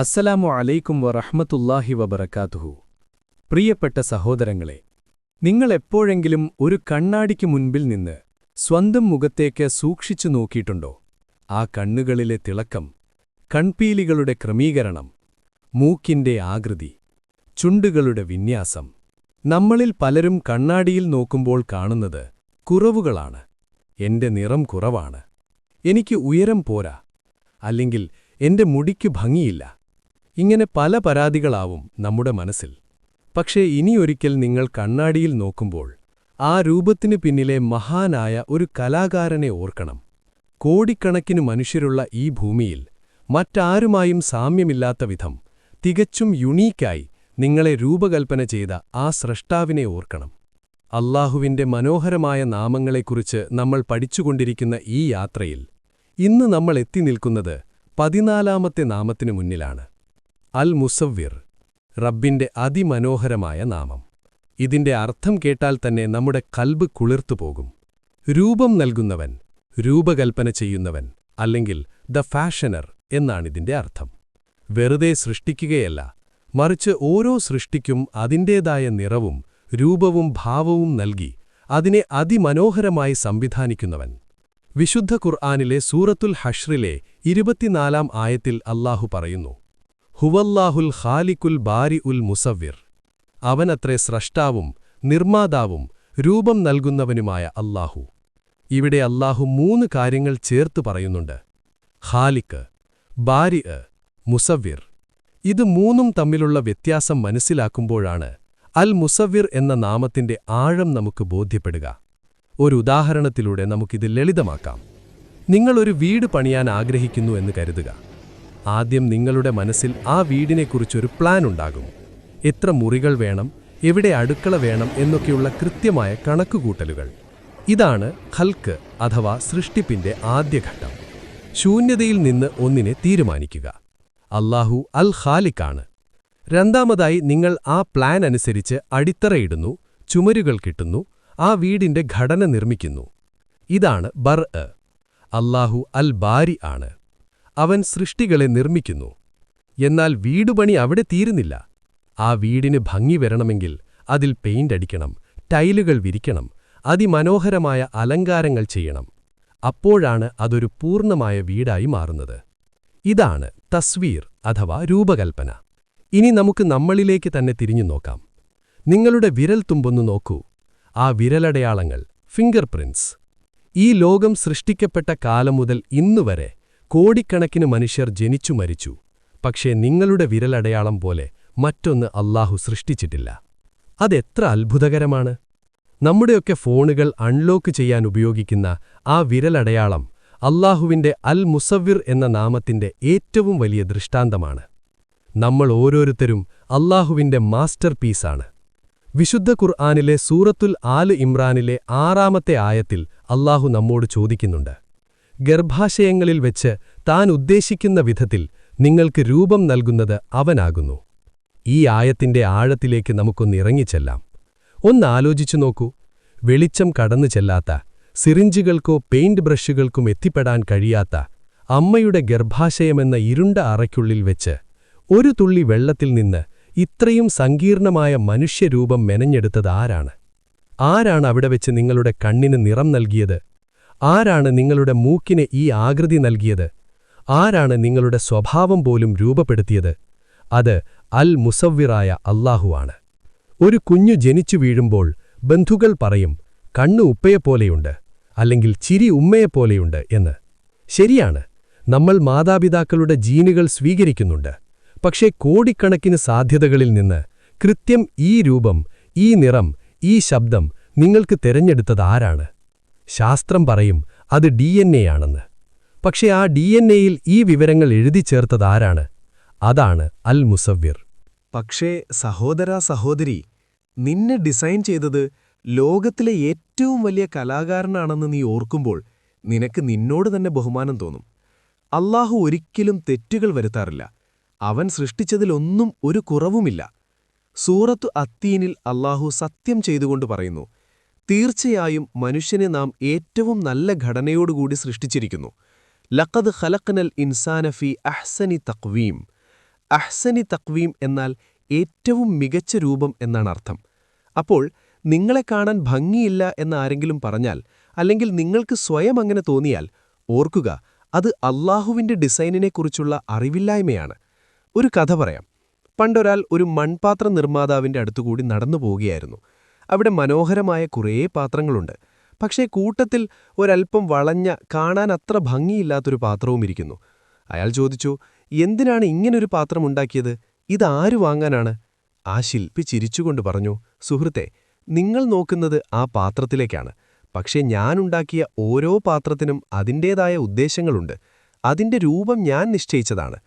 അസ്സലാമു അലൈക്കും വറഹ്മത്തുള്ളാഹി വബറകാതുഹു. പ്രിയപ്പെട്ട സഹോദരങ്ങളെ നിങ്ങൾ എപ്പോഴെങ്കിലും ഒരു കണ്ണാടിക്ക് മുൻപിൽ നിന്ന് സ്വന്തം മുഖത്തേക്ക് സൂക്ഷിച്ചു നോക്കിയിട്ടുണ്ടോ? ആ കണ്ണുകളിലെ തിളക്കം കൺപീലികളുടെ ക്രമീകരണം മൂക്കിന്റെ ആകൃതി ചുണ്ടുകളുടെ വിന്യാസം നമ്മളിൽ പലരും കണ്ണാടിയിൽ നോക്കുമ്പോൾ കാണുന്നത് കുറവുകളാണ് എന്റെ നിറം കുറവാണ് എനിക്ക് ഉയരം പോരാ അല്ലെങ്കിൽ എന്റെ മുടിക്ക് ഭംഗിയില്ല. ഇങ്ങനെ പല പരാതികളാവും നമ്മുടെ മനസ്സിൽ. പക്ഷേ ഇനിയൊരിക്കൽ നിങ്ങൾ കണ്ണാടിയിൽ നോക്കുമ്പോൾ ആ രൂപത്തിനു പിന്നിലെ മഹാനായ ഒരു കലാകാരനെ ഓർക്കണം. കോടിക്കണക്കിന് മനുഷ്യരുള്ള ഈ ഭൂമിയിൽ മറ്റാരുമായും സാമ്യമില്ലാത്ത വിധം തികച്ചും യുണീക്കായി നിങ്ങളെ രൂപകൽപ്പന ചെയ്ത ആ സ്രഷ്ടാവിനെ ഓർക്കണം. അള്ളാഹുവിന്റെ മനോഹരമായ നാമങ്ങളെക്കുറിച്ച് നമ്മൾ പഠിച്ചുകൊണ്ടിരിക്കുന്ന ഈ യാത്രയിൽ ഇന്ന് നമ്മൾ എത്തി നിൽക്കുന്നത് പതിനാലാമത്തെ നാമത്തിനു മുന്നിലാണ്. അൽ മുസവ്വിർ റബ്ബിന്റെ അതിമനോഹരമായ നാമം. ഇതിന്റെ അർത്ഥം കേട്ടാൽ തന്നെ നമ്മുടെ കൽബ് കുളിർത്തുപോകും രൂപം നൽകുന്നവൻ രൂപകൽപ്പന ചെയ്യുന്നവൻ അല്ലെങ്കിൽ ദ ഫാഷനർ എന്നാണിതിന്റെ അർത്ഥം. വെറുതെ സൃഷ്ടിക്കുകയല്ല മറിച്ച് ഓരോ സൃഷ്ടിക്കും അതിന്റേതായ നിറവും രൂപവും ഭാവവും നൽകി അതിനെ അതിമനോഹരമായി സംവിധാനിക്കുന്നവൻ. വിശുദ്ധ ഖുർആാനിലെ സൂറത്തുൽ ഹഷ്റിലെ ഇരുപത്തിനാലാം ആയത്തിൽ അല്ലാഹു പറയുന്നു ഹുവല്ലാഹുൽ ഖാലിക്കുൽ ബാരി ഉൽ മുസവ്വിർ. അവനത്രേ സ്രഷ്ടാവും നിർമ്മാതാവും രൂപം നൽകുന്നവനുമായ അല്ലാഹു. ഇവിടെ അല്ലാഹു മൂന്ന് കാര്യങ്ങൾ ചേർത്ത് പറയുന്നുണ്ട്. ഖാലിക്ക് ബാരി മുസവ്വിർ. ഇത് മൂന്നും തമ്മിലുള്ള വ്യത്യാസം മനസ്സിലാക്കുമ്പോഴാണ് അൽ മുസവ്വിർ എന്ന നാമത്തിന്റെ ആഴം നമുക്ക് ബോധ്യപ്പെടുക. ഒരു ഉദാഹരണത്തിലൂടെ നമുക്കിത് ലളിതമാക്കാം. നിങ്ങളൊരു വീട് പണിയാൻ ആഗ്രഹിക്കുന്നു എന്ന് കരുതുക. ആദ്യം നിങ്ങളുടെ മനസ്സിൽ ആ വീടിനെക്കുറിച്ചൊരു പ്ലാൻ ഉണ്ടാകും. എത്ര മുറികൾ വേണം എവിടെ അടുക്കള വേണം എന്നൊക്കെയുള്ള കൃത്യമായ കണക്കുകൂട്ടലുകൾ. ഇതാണ് ഖൽക്ക് അഥവാ സൃഷ്ടിപ്പിന്റെ ആദ്യഘട്ടം ശൂന്യതയിൽ നിന്ന് ഒന്നിനെ തീരുമാനിക്കുക. അല്ലാഹു അൽ ഖാലിക്കാണ് രണ്ടാമതായി നിങ്ങൾ ആ പ്ലാൻ അനുസരിച്ച് അടിത്തറയിടുന്നു ചുമരുകൾ കിട്ടുന്നു ആ വീടിന്റെ ഘടന നിർമ്മിക്കുന്നു. ഇതാണ് ബർ അല്ലാഹു അൽ ബാരി ആണ്. അവൻ സൃഷ്ടികളെ നിർമ്മിക്കുന്നു. എന്നാൽ വീടുപണി അവിടെ തീരുന്നില്ല. ആ വീടിന് ഭംഗി വരണമെങ്കിൽ അതിൽ പെയിന്റ് അടിക്കണം ടൈലുകൾ വിരിക്കണം അതിമനോഹരമായ അലങ്കാരങ്ങൾ ചെയ്യണം. അപ്പോഴാണ് അതൊരു പൂർണമായ വീടായി മാറുന്നത്. ഇതാണ് തസ്വീർ അഥവാ രൂപകൽപ്പന. ഇനി നമുക്ക് നമ്മളിലേക്ക് തന്നെ തിരിഞ്ഞു നോക്കാം. നിങ്ങളുടെ വിരൽ തുമ്പൊന്നു നോക്കൂ. ആ വിരലടയാളങ്ങൾ ഫിംഗർ പ്രിൻസ് ഈ ലോകം സൃഷ്ടിക്കപ്പെട്ട കാലം മുതൽ ഇന്നുവരെ കോടിക്കണക്കിന് മനുഷ്യർ ജനിച്ചു മരിച്ചു. പക്ഷേ നിങ്ങളുടെ വിരലടയാളം പോലെ മറ്റൊന്ന് അല്ലാഹു സൃഷ്ടിച്ചിട്ടില്ല. അതെത്ര അത്ഭുതകരമാണ്. നമ്മുടെയൊക്കെ ഫോണുകൾ അൺലോക്ക് ചെയ്യാൻ ഉപയോഗിക്കുന്ന ആ വിരലടയാളം അല്ലാഹുവിന്റെ അൽ മുസവ്വിർ എന്ന നാമത്തിന്റെ ഏറ്റവും വലിയ ദൃഷ്ടാന്തമാണ്. നമ്മൾ ഓരോരുത്തരും അല്ലാഹുവിന്റെ മാസ്റ്റർ പീസാണ്. വിശുദ്ധ ഖുർആാനിലെ സൂറത്തുൽ ആൽ ഇമ്രാനിലെ ആറാമത്തെ ആയത്തിൽ അല്ലാഹു നമ്മോട് ചോദിക്കുന്നുണ്ട്. ഗർഭാശയങ്ങളിൽ വെച്ച് താൻ ഉദ്ദേശിക്കുന്ന വിധത്തിൽ നിങ്ങൾക്ക് രൂപം നൽകുന്നത് അവനാകുന്നു. ഈ ആയത്തിന്റെ ആഴത്തിലേക്ക് നമുക്കൊന്നിറങ്ങിച്ചെല്ലാം ഒന്നാലോചിച്ചു നോക്കൂ. വെളിച്ചം കടന്നു ചെല്ലാത്ത സിറിഞ്ചുകൾക്കോ പെയിന്റ് ബ്രഷുകൾക്കും എത്തിപ്പെടാൻ കഴിയാത്ത അമ്മയുടെ ഗർഭാശയമെന്ന ഇരുണ്ട അറയ്ക്കുള്ളിൽ വെച്ച് ഒരു തുള്ളി വെള്ളത്തിൽ നിന്ന് ഇത്രയും സങ്കീർണമായ മനുഷ്യരൂപം മെനഞ്ഞെടുത്തത് ആരാണ്? ആരാണ് അവിടെ വെച്ച് നിങ്ങളുടെ കണ്ണിന് നിറം നൽകിയത്? ആരാണ് നിങ്ങളുടെ മൂക്കിന് ഈ ആകൃതി നൽകിയത്? ആരാണ് നിങ്ങളുടെ സ്വഭാവം പോലും രൂപപ്പെടുത്തിയത്? അത് അൽ മുസവ്വിറായ അല്ലാഹുവാണ് ഒരു കുഞ്ഞു ജനിച്ചു വീഴുമ്പോൾ ബന്ധുക്കൾ പറയും കണ്ണു ഉപ്പയെപ്പോലെയുണ്ട് അല്ലെങ്കിൽ ചിരി ഉമ്മയെപ്പോലെയുണ്ട് എന്ന്. ശരിയാണ്. നമ്മൾ മാതാപിതാക്കളുടെ ജീനുകൾ സ്വീകരിക്കുന്നുണ്ട്. പക്ഷേ കോടിക്കണക്കിന് സാധ്യതകളിൽ നിന്ന് കൃത്യം ഈ രൂപം ഈ നിറം ഈ ശബ്ദം നിങ്ങൾക്ക് തിരഞ്ഞെടുത്തതാരാണ് ശാസ്ത്രം പറയും അത് ഡി ആണെന്ന്. പക്ഷേ ആ ഡി എൻ എയിൽ ഈ വിവരങ്ങൾ എഴുതി ചേർത്തതാരാണ് അതാണ് അൽ മുസവ്വിർ. പക്ഷേ സഹോദരാ സഹോദരി നിന്നെ ഡിസൈൻ ചെയ്തത് ലോകത്തിലെ ഏറ്റവും വലിയ കലാകാരനാണെന്ന് നീ ഓർക്കുമ്പോൾ നിനക്ക് നിന്നോട് തന്നെ ബഹുമാനം തോന്നും. അള്ളാഹു ഒരിക്കലും തെറ്റുകൾ വരുത്താറില്ല. അവൻ സൃഷ്ടിച്ചതിലൊന്നും ഒരു കുറവുമില്ല. സൂറത്തു അത്തീനിൽ അള്ളാഹു സത്യം ചെയ്തുകൊണ്ട് പറയുന്നു തീർച്ചയായും മനുഷ്യനെ നാം ഏറ്റവും നല്ല ഘടനയോടുകൂടി സൃഷ്ടിച്ചിരിക്കുന്നു. ലഖദ് ഖലഖ്നൽ ഇൻസാനഫി അഹ്സനി തക്വീം അഹ്സനി തക്വീം എന്നാൽ ഏറ്റവും മികച്ച രൂപം എന്നാണ് അർത്ഥം. അപ്പോൾ നിങ്ങളെ കാണാൻ ഭംഗിയില്ല എന്ന് ആരെങ്കിലും പറഞ്ഞാൽ അല്ലെങ്കിൽ നിങ്ങൾക്ക് സ്വയം അങ്ങനെ തോന്നിയാൽ ഓർക്കുക അത് അള്ളാഹുവിന്റെ ഡിസൈനിനെക്കുറിച്ചുള്ള അറിവില്ലായ്മയാണ്. ഒരു കഥ പറയാം. പണ്ടൊരാൾ ഒരു മൺപാത്ര നിർമ്മാതാവിന്റെ അടുത്തുകൂടി നടന്നു പോവുകയായിരുന്നു അവിടെ മനോഹരമായ കുറേ പാത്രങ്ങളുണ്ട്. പക്ഷേ കൂട്ടത്തിൽ ഒരൽപ്പം വളഞ്ഞ കാണാൻ അത്ര ഭംഗിയില്ലാത്തൊരു പാത്രവും ഇരിക്കുന്നു. അയാൾ ചോദിച്ചു എന്തിനാണ് ഇങ്ങനൊരു പാത്രം ഉണ്ടാക്കിയത്? ഇതാരു വാങ്ങാനാണ്? ആ ശില്പി ചിരിച്ചുകൊണ്ട് പറഞ്ഞു സുഹൃത്തെ നിങ്ങൾ നോക്കുന്നത് ആ പാത്രത്തിലേക്കാണ്. പക്ഷേ ഞാനുണ്ടാക്കിയ ഓരോ പാത്രത്തിനും അതിന്റേതായ ഉദ്ദേശങ്ങളുണ്ട്. അതിന്റെ രൂപം ഞാൻ നിശ്ചയിച്ചതാണ്.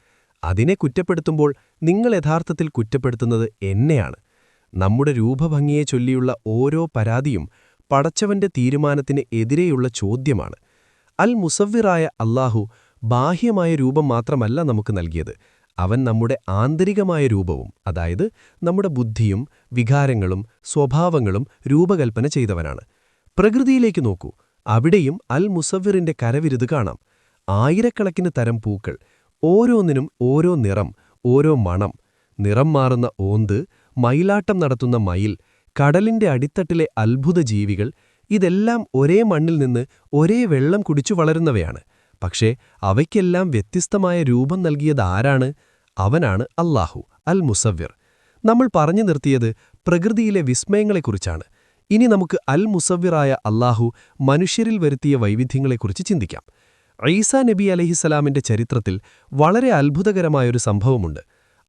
അതിനെ കുറ്റപ്പെടുത്തുമ്പോൾ നിങ്ങൾ യഥാർത്ഥത്തിൽ കുറ്റപ്പെടുത്തുന്നത് എന്നെയാണ്. നമ്മുടെ രൂപഭംഗിയെ ചൊല്ലിയുള്ള ഓരോ പരാതിയും പടച്ചവന്റെ തീരുമാനത്തിന് എതിരെയുള്ള ചോദ്യമാണ്. അൽ മുസവ്വിറായ അല്ലാഹു ബാഹ്യമായ രൂപം മാത്രമല്ല നമുക്ക് നൽകിയത്. അവൻ നമ്മുടെ ആന്തരികമായ രൂപവും അതായത് നമ്മുടെ ബുദ്ധിയും വികാരങ്ങളും സ്വഭാവങ്ങളും രൂപകൽപ്പന ചെയ്തവനാണ്. പ്രകൃതിയിലേക്ക് നോക്കൂ. അവിടെയും അൽ മുസവ്വിറിന്റെ കരവിരുത് കാണാം. ആയിരക്കണക്കിന് തരം പൂക്കൾ ഓരോന്നിനും ഓരോ നിറം ഓരോ മണം. നിറം മാറുന്ന ഓന്ത് മയിലാട്ടം നടത്തുന്ന മയിൽ കടലിന്റെ അടിത്തട്ടിലെ അത്ഭുത ജീവികൾ ഇതെല്ലാം ഒരേ മണ്ണിൽ നിന്ന് ഒരേ വെള്ളം കുടിച്ചു വളരുന്നവയാണ്. പക്ഷേ അവയ്ക്കെല്ലാം വ്യത്യസ്തമായ രൂപം നൽകിയത് ആരാണ്? അവനാണ് അല്ലാഹു അൽ മുസവ്വിർ നമ്മൾ പറഞ്ഞു നിർത്തിയത് പ്രകൃതിയിലെ വിസ്മയങ്ങളെക്കുറിച്ചാണ്. ഇനി നമുക്ക് അൽ മുസവ്വിറായ അല്ലാഹു മനുഷ്യരിൽ വരുത്തിയ വൈവിധ്യങ്ങളെക്കുറിച്ച് ചിന്തിക്കാം. ഈസാ നബി അലഹിസലാമിന്റെ ചരിത്രത്തിൽ വളരെ അത്ഭുതകരമായൊരു സംഭവമുണ്ട്.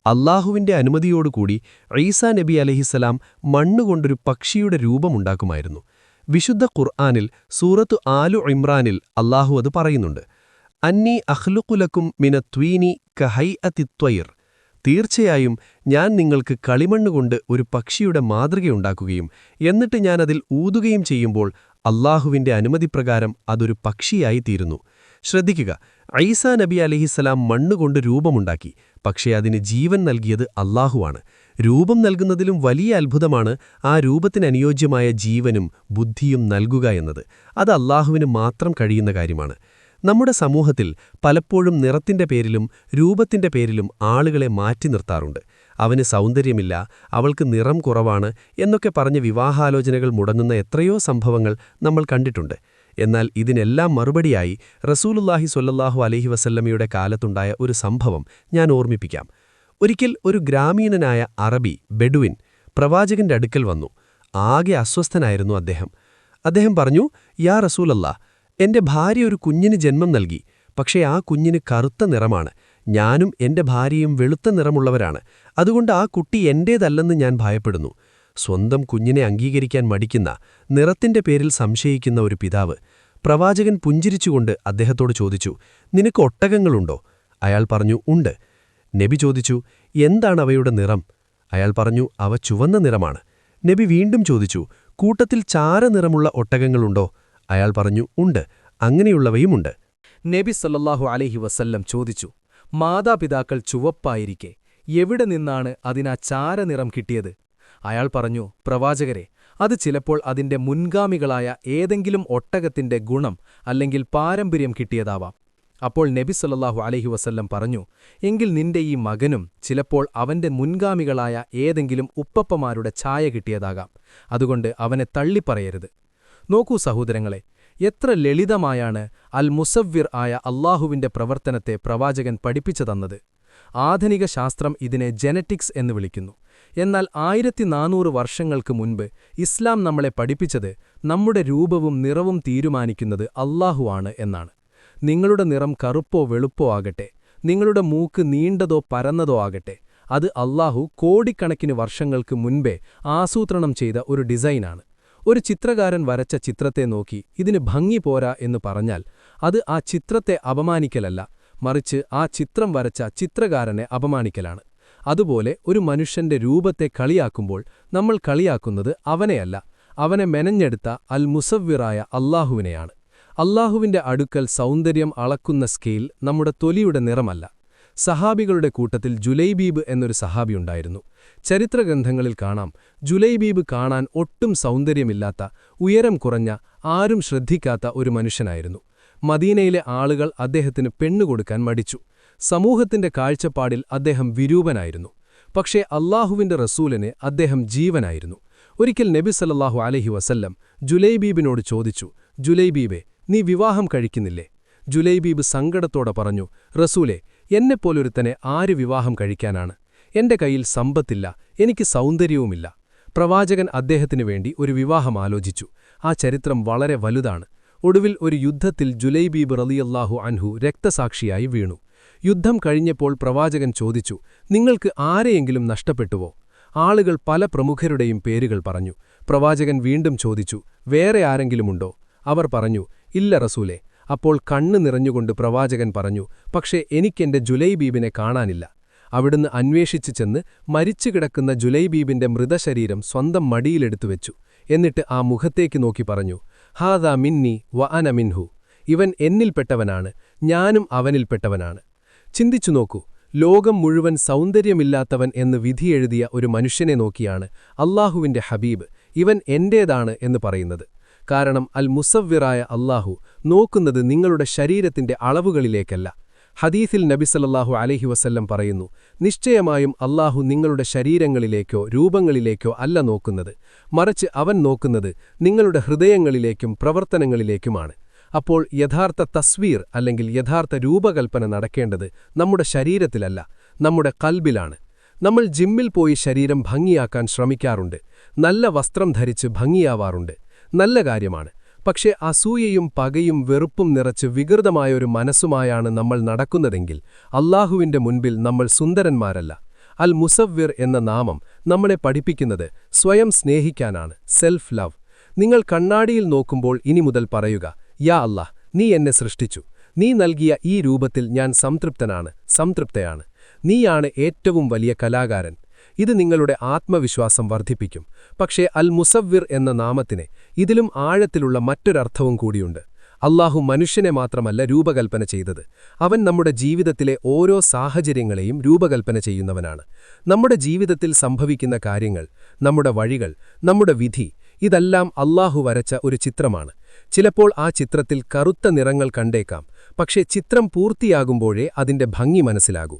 അല്ലാഹുവിന്റെ അനുമതിയോടുകൂടി ഈസാ നബി അലഹിസലാം മണ്ണുകൊണ്ടൊരു പക്ഷിയുടെ രൂപമുണ്ടാക്കുമായിരുന്നു. വിശുദ്ധ ഖുർആാനിൽ സൂറത്തു ആലു ഇമ്രാനിൽ അല്ലാഹു അത് പറയുന്നുണ്ട്. അന്നി അഹ്ലുക്കുലക്കും മിന ത്വീനി കഹൈ അതിത്വയിർ തീർച്ചയായും ഞാൻ നിങ്ങൾക്ക് കളിമണ്ണുകൊണ്ട് ഒരു പക്ഷിയുടെ മാതൃകയുണ്ടാക്കുകയും എന്നിട്ട് ഞാനതിൽ ഊതുകയും ചെയ്യുമ്പോൾ അള്ളാഹുവിന്റെ അനുമതിപ്രകാരം അതൊരു പക്ഷിയായി തീരുന്നു. ശ്രദ്ധിക്കുക. ഐസ നബി അലഹിസലാം മണ്ണുകൊണ്ട് രൂപമുണ്ടാക്കി. പക്ഷേ അതിന് ജീവൻ നൽകിയത് അള്ളാഹുവാണ് രൂപം നൽകുന്നതിലും വലിയ അത്ഭുതമാണ് ആ രൂപത്തിനനുയോജ്യമായ ജീവനും ബുദ്ധിയും നൽകുക എന്നത്. അത് അള്ളാഹുവിന് മാത്രം കഴിയുന്ന കാര്യമാണ്. നമ്മുടെ സമൂഹത്തിൽ പലപ്പോഴും നിറത്തിന്റെ പേരിലും രൂപത്തിന്റെ പേരിലും ആളുകളെ മാറ്റി നിർത്താറുണ്ട്. അവന് സൗന്ദര്യമില്ല അവൾക്ക് നിറം കുറവാണ് എന്നൊക്കെ പറഞ്ഞ് വിവാഹാലോചനകൾ മുടങ്ങുന്ന എത്രയോ സംഭവങ്ങൾ നമ്മൾ കണ്ടിട്ടുണ്ട്. എന്നാൽ ഇതിനെല്ലാം മറുപടിയായി റസൂലുല്ലാഹി സ്വല്ലല്ലാഹു അലഹി വസല്ലമയുടെ കാലത്തുണ്ടായ ഒരു സംഭവം ഞാൻ ഓർമ്മിപ്പിക്കാം. ഒരിക്കൽ ഒരു ഗ്രാമീണനായ അറബി ബെഡുവിൻ പ്രവാചകന്റെ അടുക്കൽ വന്നു. ആകെ അസ്വസ്ഥനായിരുന്നു അദ്ദേഹം. അദ്ദേഹം പറഞ്ഞു യാ റസൂലല്ലാ എന്റെ ഭാര്യ ഒരു കുഞ്ഞിന് ജന്മം നൽകി. പക്ഷേ ആ കുഞ്ഞിന് കറുത്ത നിറമാണ്. ഞാനും എന്റെ ഭാര്യയും വെളുത്ത നിറമുള്ളവരാണ്. അതുകൊണ്ട് ആ കുട്ടി എന്റേതല്ലെന്ന് ഞാൻ ഭയപ്പെടുന്നു. സ്വന്തം കുഞ്ഞിനെ അംഗീകരിക്കാൻ മടിക്കുന്ന നിറത്തിന്റെ പേരിൽ സംശയിക്കുന്ന ഒരു പിതാവ് പ്രവാചകൻ പുഞ്ചിരിച്ചുകൊണ്ട് അദ്ദേഹത്തോട് ചോദിച്ചു നിനക്ക് ഒട്ടകങ്ങളുണ്ടോ? അയാൾ പറഞ്ഞു ഉണ്ട്. നബി ചോദിച്ചു എന്താണ് അവയുടെ നിറം? അയാൾ പറഞ്ഞു അവ ചുവന്ന നിറമാണ്. നബി വീണ്ടും ചോദിച്ചു കൂട്ടത്തിൽ ചാരനിറമുള്ള ഒട്ടകങ്ങളുണ്ടോ? അയാൾ പറഞ്ഞു ഉണ്ട് അങ്ങനെയുള്ളവയുമുണ്ട്. നബി സല്ലാഹു അലഹി വസല്ലം ചോദിച്ചു മാതാപിതാക്കൾ ചുവപ്പായിരിക്കെ എവിടെ നിന്നാണ് അതിനാ ചാരനിറം കിട്ടിയത്? അയാൾ പറഞ്ഞു പ്രവാചകരെ അത് ചിലപ്പോൾ അതിന്റെ മുൻഗാമികളായ ഏതെങ്കിലും ഒട്ടകത്തിന്റെ ഗുണം അല്ലെങ്കിൽ പാരമ്പര്യം കിട്ടിയതാവാം. അപ്പോൾ നബി സല്ലല്ലാഹു അലൈഹി വസല്ലം പറഞ്ഞു എങ്കിൽ നിന്റെ ഈ മകനും ചിലപ്പോൾ അവന്റെ മുൻഗാമികളായ ഏതെങ്കിലും ഉപ്പപ്പമാരുടെ ഛായ കിട്ടിയതാകാം. അതുകൊണ്ട് അവനെ തള്ളിപ്പറയരുത്. നോക്കൂ സഹോദരങ്ങളെ എത്ര ലളിതമായാണ് അൽ മുസവ്വിർ ആയ അള്ളാഹുവിന്റെ പ്രവർത്തനത്തെ പ്രവാചകൻ പഠിപ്പിച്ചു തന്നത്. ആധുനിക ശാസ്ത്രം ഇതിനെ ജനറ്റിക്സ് എന്ന് വിളിക്കുന്നു. എന്നാൽ ആയിരത്തി നാനൂറ് വർഷങ്ങൾക്ക് മുൻപ് ഇസ്ലാം നമ്മളെ പഠിപ്പിച്ചത് നമ്മുടെ രൂപവും നിറവും തീരുമാനിക്കുന്നത് അള്ളാഹുവാണ് എന്നാണ്. നിങ്ങളുടെ നിറം കറുപ്പോ വെളുപ്പോ ആകട്ടെ നിങ്ങളുടെ മൂക്ക് നീണ്ടതോ പരന്നതോ ആകട്ടെ അത് അള്ളാഹു കോടിക്കണക്കിന് വർഷങ്ങൾക്ക് മുൻപേ ആസൂത്രണം ചെയ്ത ഒരു ഡിസൈനാണ് ഒരു ചിത്രകാരൻ വരച്ച ചിത്രത്തെ നോക്കി ഇതിന് ഭംഗി പോരാ എന്ന് പറഞ്ഞാൽ അത് ആ ചിത്രത്തെ അപമാനിക്കലല്ല മറിച്ച് ആ ചിത്രം വരച്ച ചിത്രകാരനെ അപമാനിക്കലാണ്. അതുപോലെ ഒരു മനുഷ്യന്റെ രൂപത്തെ കളിയാക്കുമ്പോൾ നമ്മൾ കളിയാക്കുന്നത് അവനെയല്ല. അവനെ മെനഞ്ഞെടുത്ത അൽ മുസവ്വിറായ അല്ലാഹുവിനെയാണ്. അല്ലാഹുവിന്റെ അടുക്കൽ സൗന്ദര്യം അളക്കുന്ന സ്കെയിൽ നമ്മുടെ തൊലിയുടെ നിറമല്ല. സഹാബികളുടെ കൂട്ടത്തിൽ ജുലൈബീബ് എന്നൊരു സഹാബിയുണ്ടായിരുന്നു ചരിത്രഗ്രന്ഥങ്ങളിൽ കാണാം ജുലൈബീബ് കാണാൻ ഒട്ടും സൗന്ദര്യമില്ലാത്ത ഉയരം കുറഞ്ഞ ആരും ശ്രദ്ധിക്കാത്ത ഒരു മനുഷ്യനായിരുന്നു. മദീനയിലെ ആളുകൾ അദ്ദേഹത്തിന് പെണ്ണുകൊടുക്കാൻ മടിച്ചു. സമൂഹത്തിന്റെ കാഴ്ചപ്പാടിൽ അദ്ദേഹം വിരൂപനായിരുന്നു. പക്ഷേ അള്ളാഹുവിന്റെ റസൂലിന് അദ്ദേഹം ജീവനായിരുന്നു. ഒരിക്കൽ നബി സല്ലാഹു അലഹി വസല്ലം ജുലൈബീബിനോട് ചോദിച്ചു ജുലൈബീബെ നീ വിവാഹം കഴിക്കുന്നില്ലേ? ജുലൈബീബ് സങ്കടത്തോടെ പറഞ്ഞു റസൂലെ എന്നെപ്പോലൊരുത്തനെ ആര് വിവാഹം കഴിക്കാനാണ്? എന്റെ കയ്യിൽ സമ്പത്തില്ല എനിക്ക് സൗന്ദര്യവുമില്ല. പ്രവാചകൻ അദ്ദേഹത്തിനു വേണ്ടി ഒരു വിവാഹം ആലോചിച്ചു. ആ ചരിത്രം വളരെ വലുതാണ്. ഒടുവിൽ ഒരു യുദ്ധത്തിൽ ജുലൈബീബ് റലിയല്ലാഹു അൻഹു രക്തസാക്ഷിയായി വീണു. യുദ്ധം കഴിഞ്ഞപ്പോൾ പ്രവാചകൻ ചോദിച്ചു നിങ്ങൾക്ക് ആരെയെങ്കിലും നഷ്ടപ്പെട്ടുവോ? ആളുകൾ പല പ്രമുഖരുടെയും പേരുകൾ പറഞ്ഞു. പ്രവാചകൻ വീണ്ടും ചോദിച്ചു വേറെ ആരെങ്കിലുമുണ്ടോ? അവർ പറഞ്ഞു ഇല്ല റസൂലെ. അപ്പോൾ കണ്ണ് നിറഞ്ഞുകൊണ്ട് പ്രവാചകൻ പറഞ്ഞു പക്ഷേ എനിക്കെന്റെ ജുലൈബീബിനെ കാണാനില്ല. അവിടുന്ന് അന്വേഷിച്ചു ചെന്ന് മരിച്ചു കിടക്കുന്ന ജുലൈബീബിന്റെ മൃതശരീരം സ്വന്തം മടിയിലെടുത്തു വെച്ചു. എന്നിട്ട് ആ മുഖത്തേക്ക് നോക്കി പറഞ്ഞു ഹാദാ മിന്നി വ അന മിൻഹു. ഇവൻ എന്നിൽപ്പെട്ടവനാണ്. ഞാനും അവനിൽപ്പെട്ടവനാണ്. ചിന്തിച്ചു നോക്കൂ. ലോകം മുഴുവൻ സൗന്ദര്യമില്ലാത്തവൻ എന്ന് വിധിയെഴുതിയ ഒരു മനുഷ്യനെ നോക്കിയാണ് അള്ളാഹുവിന്റെ ഹബീബ്. ഇവൻ എന്റേതാണ് എന്ന് പറയുന്നത്. കാരണം അൽ മുസവ്വിറായ അള്ളാഹു നോക്കുന്നത് നിങ്ങളുടെ ശരീരത്തിന്റെ അളവുകളിലേക്കല്ല. ഹദീസിൽ നബിസല്ലാഹു അലഹി വസല്ലം പറയുന്നു നിശ്ചയമായും അള്ളാഹു നിങ്ങളുടെ ശരീരങ്ങളിലേക്കോ രൂപങ്ങളിലേക്കോ അല്ല നോക്കുന്നത്. മറിച്ച് അവൻ നോക്കുന്നത് നിങ്ങളുടെ ഹൃദയങ്ങളിലേക്കും പ്രവർത്തനങ്ങളിലേക്കുമാണ്. അപ്പോൾ യഥാർത്ഥ തസ്വീർ അല്ലെങ്കിൽ യഥാർത്ഥ രൂപകൽപ്പന നടക്കേണ്ടത് നമ്മുടെ ശരീരത്തിലല്ല നമ്മുടെ കൽബിലാണ്. നമ്മൾ ജിമ്മിൽ പോയി ശരീരം ഭംഗിയാക്കാൻ ശ്രമിക്കാറുണ്ട് നല്ല വസ്ത്രം ധരിച്ച് ഭംഗിയാവാറുണ്ട് നല്ല കാര്യമാണ്. പക്ഷേ അസൂയയും പകയും വെറുപ്പും നിറച്ച് വികൃതമായൊരു മനസ്സുമായാണ് നമ്മൾ നടക്കുന്നതെങ്കിൽ അള്ളാഹുവിന്റെ മുൻപിൽ നമ്മൾ സുന്ദരന്മാരല്ല. അൽ മുസവ്വിർ എന്ന നാമം നമ്മളെ പഠിപ്പിക്കുന്നത് സ്വയം സ്നേഹിക്കാനാണ് സെൽഫ് ലവ്. നിങ്ങൾ കണ്ണാടിയിൽ നോക്കുമ്പോൾ ഇനി മുതൽ പറയുക യാ അല്ലാഹ് നീ എന്നെ സൃഷ്ടിച്ചു. നീ നൽകിയ ഈ രൂപത്തിൽ ഞാൻ സംതൃപ്തനാണ് സംതൃപ്തയാണ്. നീയാണ് ഏറ്റവും വലിയ കലാകാരൻ. ഇത് നിങ്ങളുടെ ആത്മവിശ്വാസം വർദ്ധിപ്പിക്കും. പക്ഷേ അൽ മുസവ്വിർ എന്ന നാമത്തിന് ഇതിലും ആഴത്തിലുള്ള മറ്റൊരർത്ഥവും കൂടിയുണ്ട്. അള്ളാഹു മനുഷ്യനെ മാത്രമല്ല രൂപകൽപ്പന ചെയ്തത്. അവൻ നമ്മുടെ ജീവിതത്തിലെ ഓരോ സാഹചര്യങ്ങളെയും രൂപകൽപ്പന ചെയ്യുന്നവനാണ്. നമ്മുടെ ജീവിതത്തിൽ സംഭവിക്കുന്ന കാര്യങ്ങൾ നമ്മുടെ വഴികൾ നമ്മുടെ വിധി ഇതെല്ലാം അള്ളാഹു വരച്ച ഒരു ചിത്രമാണ്. ചിലപ്പോൾ ആ ചിത്രത്തിൽ കറുത്ത നിറങ്ങൾ കണ്ടേക്കാം പക്ഷേ ചിത്രം പൂർത്തിയാകുമ്പോഴേ അതിന്റെ ഭംഗി മനസ്സിലാകൂ.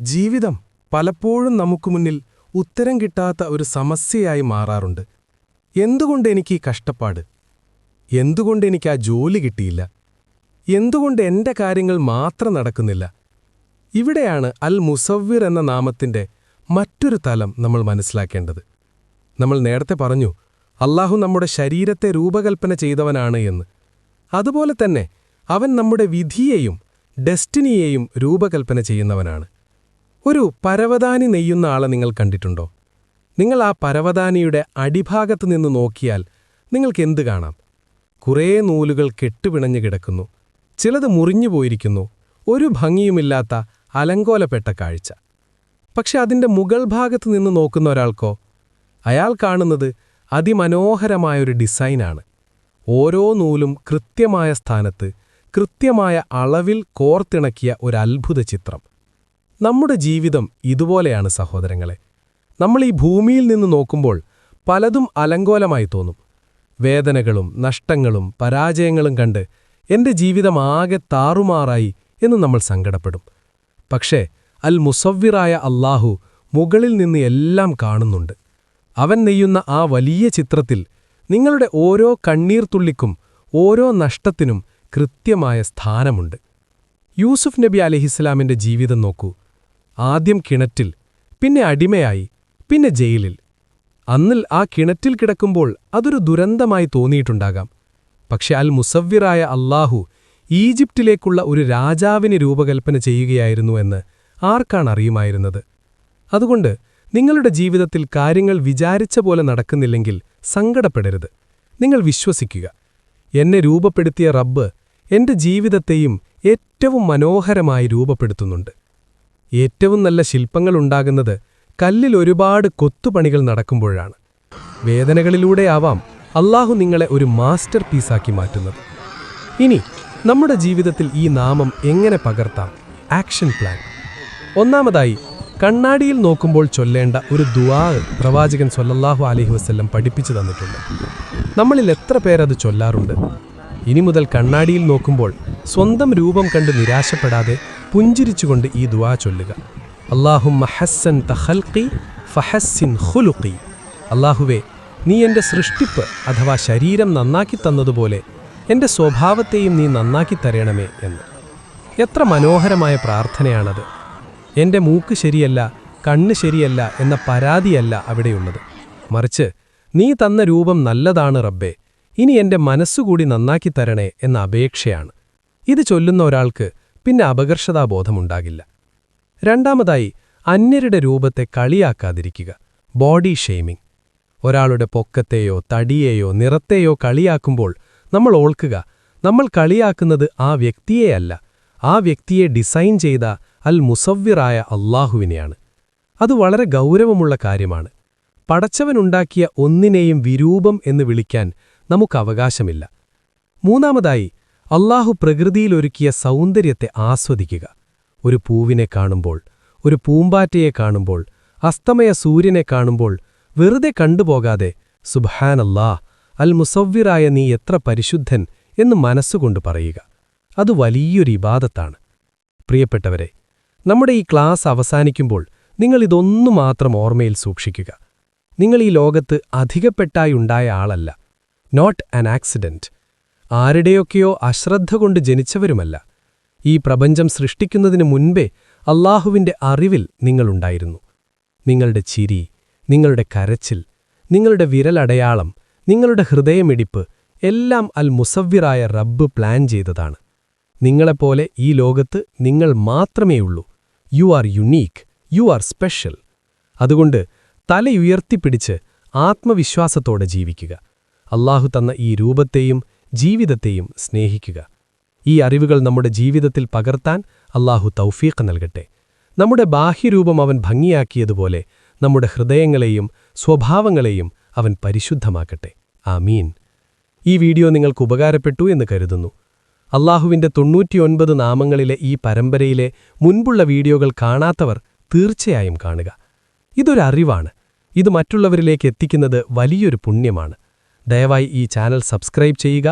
ജീവിതം പലപ്പോഴും നമുക്ക് മുന്നിൽ ഉത്തരം കിട്ടാത്ത ഒരു സമസ്യയായി മാറാറുണ്ട്. എന്തുകൊണ്ട് എനിക്ക് ഈ കഷ്ടപ്പാട്? എന്തുകൊണ്ട് എനിക്ക് ആ ജോലി കിട്ടിയില്ല? എന്തുകൊണ്ട് എന്റെ കാര്യങ്ങൾ മാത്രം നടക്കുന്നില്ല? ഇവിടെയാണ് അൽ മുസവ്വിർ എന്ന നാമത്തിന്റെ മറ്റൊരു തലം നമ്മൾ മനസ്സിലാക്കേണ്ടത്. നമ്മൾ നേരത്തെ പറഞ്ഞു അള്ളാഹു നമ്മുടെ ശരീരത്തെ രൂപകൽപ്പന ചെയ്തവനാണ് എന്ന്. അതുപോലെ തന്നെ അവൻ നമ്മുടെ വിധിയെയും ഡെസ്റ്റിനിയെയും രൂപകൽപ്പന ചെയ്യുന്നവനാണ്. ഒരു പരവതാനി നെയ്യുന്ന ആളെ നിങ്ങൾ കണ്ടിട്ടുണ്ടോ? നിങ്ങൾ ആ പരവതാനിയുടെ അടിഭാഗത്ത് നിന്ന് നോക്കിയാൽ നിങ്ങൾക്ക് എന്ത് കാണാം? കുറേ നൂലുകൾ കെട്ടുപിണഞ്ഞു കിടക്കുന്നു. ചിലത് മുറിഞ്ഞു പോയിരിക്കുന്നു. ഒരു ഭംഗിയുമില്ലാത്ത അലങ്കോലപ്പെട്ട കാഴ്ച. പക്ഷെ അതിന്റെ മുകൾ ഭാഗത്ത് നിന്ന് നോക്കുന്ന ഒരാൾക്കോ? അയാൾ കാണുന്നത് അതിമനോഹരമായൊരു ഡിസൈനാണ്. ഓരോ നൂലും കൃത്യമായ സ്ഥാനത്ത് കൃത്യമായ അളവിൽ കോർത്തിണക്കിയ ഒരു അത്ഭുത ചിത്രം. നമ്മുടെ ജീവിതം ഇതുപോലെയാണ് സഹോദരങ്ങളെ. നമ്മൾ ഈ ഭൂമിയിൽ നിന്ന് നോക്കുമ്പോൾ പലതും അലങ്കോലമായി തോന്നും. വേദനകളും നഷ്ടങ്ങളും പരാജയങ്ങളും കണ്ട് ജീവിതം ആകെ താറുമാറായി എന്ന് നമ്മൾ സങ്കടപ്പെടും. പക്ഷേ അൽ മുസവ്വിറായ അള്ളാഹു മുകളിൽ നിന്ന് എല്ലാം കാണുന്നുണ്ട്. അവൻ നെയ്യുന്ന ആ വലിയ ചിത്രത്തിൽ നിങ്ങളുടെ ഓരോ കണ്ണീർത്തുള്ളിക്കും ഓരോ നഷ്ടത്തിനും കൃത്യമായ സ്ഥാനമുണ്ട്. യൂസുഫ് നബി അലഹിസ്ലാമിന്റെ ജീവിതം നോക്കൂ. ആദ്യം കിണറ്റിൽ പിന്നെ അടിമയായി പിന്നെ ജയിലിൽ. അന്നിൽ ആ കിണറ്റിൽ കിടക്കുമ്പോൾ അതൊരു ദുരന്തമായി തോന്നിയിട്ടുണ്ടാകാം. പക്ഷെ അൽ മുസവ്വിറായ അള്ളാഹു ഈജിപ്റ്റിലേക്കുള്ള ഒരു രാജാവിനെ രൂപകൽപ്പന ചെയ്യുകയായിരുന്നു എന്ന് ആർക്കാണ് അറിയുമായിരുന്നത്? അതുകൊണ്ട് നിങ്ങളുടെ ജീവിതത്തിൽ കാര്യങ്ങൾ വിചാരിച്ച പോലെ നടക്കുന്നില്ലെങ്കിൽ സങ്കടപ്പെടരുത്. നിങ്ങൾ വിശ്വസിക്കുക. എന്നെ രൂപപ്പെടുത്തിയ റബ്ബ് എന്റെ ജീവിതത്തെയും ഏറ്റവും മനോഹരമായി രൂപപ്പെടുത്തുന്നുണ്ട്. ഏറ്റവും നല്ല ശില്പങ്ങളുണ്ടാകുന്നത് കല്ലിൽ ഒരുപാട് കൊത്തുപണികൾ നടക്കുമ്പോഴാണ്. വേദനകളിലൂടെയാവാം അള്ളാഹു നിങ്ങളെ ഒരു മാസ്റ്റർ പീസാക്കി മാറ്റുന്നത്. ഇനി നമ്മുടെ ജീവിതത്തിൽ ഈ നാമം എങ്ങനെ പകർത്താം? Action plan. ഒന്നാമതായി കണ്ണാടിയിൽ നോക്കുമ്പോൾ ചൊല്ലേണ്ട ഒരു ദുവാ പ്രവാചകൻ സൊല്ലാഹു അലഹി വസ്ല്ലം പഠിപ്പിച്ചു തന്നിട്ടുണ്ട്. നമ്മളിൽ എത്ര പേരത് ചൊല്ലാറുണ്ട്? ഇനി മുതൽ കണ്ണാടിയിൽ നോക്കുമ്പോൾ സ്വന്തം രൂപം കണ്ട് നിരാശപ്പെടാതെ പുഞ്ചിരിച്ചുകൊണ്ട് ഈ ദുവാ ചൊല്ലുക. അള്ളാഹു മഹസ്സൻ തഹൽക്കി ഫഹസ്സിൻ ഖുലുഖി. അള്ളാഹുവേ നീ എന്റെ സൃഷ്ടിപ്പ് അഥവാ ശരീരം നന്നാക്കി തന്നതുപോലെ എന്റെ സ്വഭാവത്തെയും നീ നന്നാക്കി തരണമേ എന്ന്. എത്ര മനോഹരമായ പ്രാർത്ഥനയാണത്. എന്റെ മൂക്ക് ശരിയല്ല കണ്ണ് ശരിയല്ല എന്ന പരാതിയല്ല അവിടെയുള്ളത്. മറിച്ച് നീ തന്ന രൂപം നല്ലതാണ് റബ്ബേ ഇനി എന്റെ മനസ്സുകൂടി നന്നാക്കി തരണേ എന്ന അപേക്ഷയാണ്. ഇത് ചൊല്ലുന്ന ഒരാൾക്ക് പിന്നെ അപകർഷതാബോധമുണ്ടാകില്ല. രണ്ടാമതായി അന്യരുടെ രൂപത്തെ കളിയാക്കാതിരിക്കുക ബോഡി ഷെയ്മിംഗ് ഒരാളുടെ പൊക്കത്തെയോ തടിയെയോ നിറത്തെയോ കളിയാക്കുമ്പോൾ നമ്മൾ ഓൾക്കുക നമ്മൾ കളിയാക്കുന്നത് ആ വ്യക്തിയെയല്ല ആ വ്യക്തിയെ ഡിസൈൻ ചെയ്ത അൽ മുസവ്വിറായ അള്ളാഹുവിനെയാണ് അത് വളരെ ഗൗരവമുള്ള കാര്യമാണ്. പടച്ചവനുണ്ടാക്കിയ ഒന്നിനെയും വിരൂപം എന്ന് വിളിക്കാൻ നമുക്ക് അവകാശമില്ല. മൂന്നാമതായി അള്ളാഹു പ്രകൃതിയിലൊരുക്കിയ സൗന്ദര്യത്തെ ആസ്വദിക്കുക. ഒരു പൂവിനെ കാണുമ്പോൾ ഒരു പൂമ്പാറ്റയെ കാണുമ്പോൾ അസ്തമയ സൂര്യനെ കാണുമ്പോൾ വെറുതെ കണ്ടുപോകാതെ സുബഹാനല്ലാ അൽ മുസവ്വിറായ നീ എത്ര പരിശുദ്ധൻ എന്ന് മനസ്സുകൊണ്ട് പറയുക. അത് വലിയൊരു ഇബാദത്താണ്. പ്രിയപ്പെട്ടവരെ നമ്മുടെ ഈ ക്ലാസ് അവസാനിക്കുമ്പോൾ നിങ്ങൾ ഇതൊന്നു മാത്രം ഓർമ്മയിൽ സൂക്ഷിക്കുക. നിങ്ങൾ ഈ ലോകത്ത് അധികപ്പെട്ടായി ഉണ്ടായ ആളല്ല. നോട്ട് ആൻ ആക്സിഡന്റ് ആരുടെയൊക്കെയോ അശ്രദ്ധ കൊണ്ട് ജനിച്ചവരുമല്ല. ഈ പ്രപഞ്ചം സൃഷ്ടിക്കുന്നതിന് മുൻപേ അള്ളാഹുവിന്റെ അറിവിൽ നിങ്ങളുണ്ടായിരുന്നു നിങ്ങളുടെ ചിരി നിങ്ങളുടെ കരച്ചിൽ നിങ്ങളുടെ വിരലടയാളം നിങ്ങളുടെ ഹൃദയമിടിപ്പ് എല്ലാം അൽ മുസവ്വിറായ റബ്ബ് പ്ലാൻ ചെയ്തതാണ്. നിങ്ങളെപ്പോലെ ഈ ലോകത്ത് നിങ്ങൾ മാത്രമേയുള്ളൂ. You are unique you are special. അതുകൊണ്ട് തലയുയർത്തിപ്പിടിച്ച് ആത്മവിശ്വാസത്തോടെ ജീവിക്കുക. അള്ളാഹു തന്ന ഈ രൂപത്തെയും ജീവിതത്തെയും സ്നേഹിക്കുക. ഈ അറിവുകൾ നമ്മുടെ ജീവിതത്തിൽ പകർത്താൻ അള്ളാഹു തൗഫീഖ് നൽകട്ടെ. നമ്മുടെ ബാഹ്യരൂപം അവൻ ഭംഗിയാക്കിയതുപോലെ നമ്മുടെ ഹൃദയങ്ങളെയും സ്വഭാവങ്ങളെയും അവൻ പരിശുദ്ധമാക്കട്ടെ. ആമീൻ. ഈ വീഡിയോ നിങ്ങൾക്ക് ഉപകാരപ്പെട്ടു എന്ന് കരുതുന്നു. അള്ളാഹുവിന്റെ തൊണ്ണൂറ്റിയൊൻപത് നാമങ്ങളിലെ ഈ പരമ്പരയിലെ മുൻപുള്ള വീഡിയോകൾ കാണാത്തവർ തീർച്ചയായും കാണുക. ഇതൊരറിവാണ് ഇത് മറ്റുള്ളവരിലേക്ക് എത്തിക്കുന്നത് വലിയൊരു പുണ്യമാണ്. ദയവായി ഈ ചാനൽ സബ്സ്ക്രൈബ് ചെയ്യുക.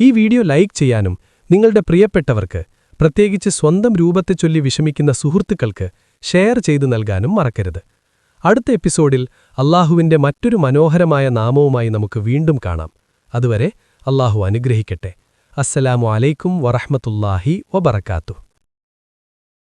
ഈ വീഡിയോ ലൈക്ക് ചെയ്യാനും നിങ്ങളുടെ പ്രിയപ്പെട്ടവർക്ക് പ്രത്യേകിച്ച് സ്വന്തം രൂപത്തെ ചൊല്ലി വിഷമിക്കുന്ന സുഹൃത്തുക്കൾക്ക് ഷെയർ ചെയ്തു നൽകാനും മറക്കരുത്. അടുത്ത എപ്പിസോഡിൽ അള്ളാഹുവിന്റെ മറ്റൊരു മനോഹരമായ നാമവുമായി നമുക്ക് വീണ്ടും കാണാം. അതുവരെ അള്ളാഹു അനുഗ്രഹിക്കട്ടെ. അസ്സലാമു അലൈക്കും വറഹ്മത്തുള്ളാഹി വബറകാതുഹു